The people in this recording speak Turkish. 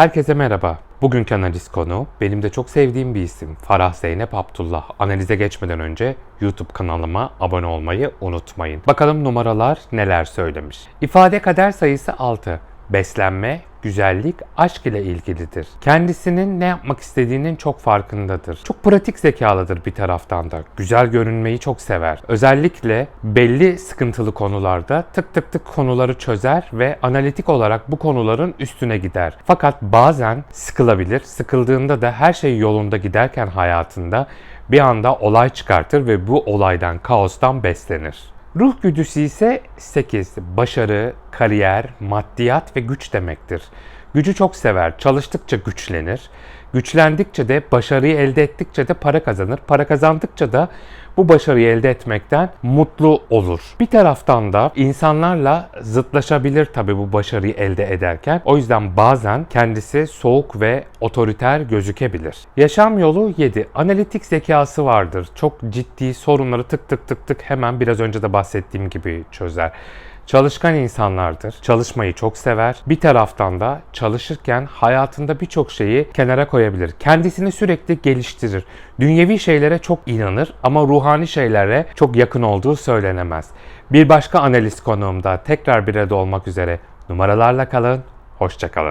Herkese merhaba. Bugünkü analiz konu benim de çok sevdiğim bir isim Farah Zeynep Abdullah. Analize geçmeden önce YouTube kanalıma abone olmayı unutmayın. Bakalım numaralar neler söylemiş. İfade kader sayısı 6. Beslenme, güzellik, aşk ile ilgilidir. Kendisinin ne yapmak istediğinin çok farkındadır. Çok pratik zekalıdır bir taraftan da. Güzel görünmeyi çok sever. Özellikle belli sıkıntılı konularda tık tık tık konuları çözer ve analitik olarak bu konuların üstüne gider. Fakat bazen sıkılabilir. Sıkıldığında da her şey yolunda giderken hayatında bir anda olay çıkartır ve bu olaydan, kaostan beslenir. Ruh güdüsü ise 8. Başarı, kariyer, maddiyat ve güç demektir. Gücü çok sever, çalıştıkça güçlenir. Güçlendikçe de başarıyı elde ettikçe de para kazanır. Para kazandıkça da bu başarıyı elde etmekten mutlu olur. Bir taraftan da insanlarla zıtlaşabilir tabii bu başarıyı elde ederken. O yüzden bazen kendisi soğuk ve otoriter gözükebilir. Yaşam yolu 7. Analitik zekası vardır. Çok ciddi sorunları tık tık tık tık hemen biraz önce de bahsettiğim gibi çözer. Çalışkan insanlardır. Çalışmayı çok sever. Bir taraftan da çalışırken hayatında birçok şeyi kenara koyabilir. Kendisini sürekli geliştirir. Dünyevi şeylere çok inanır ama ruhani şeylere çok yakın olduğu söylenemez. Bir başka analiz konuğumda tekrar bir arada olmak üzere numaralarla kalın. Hoşçakalın.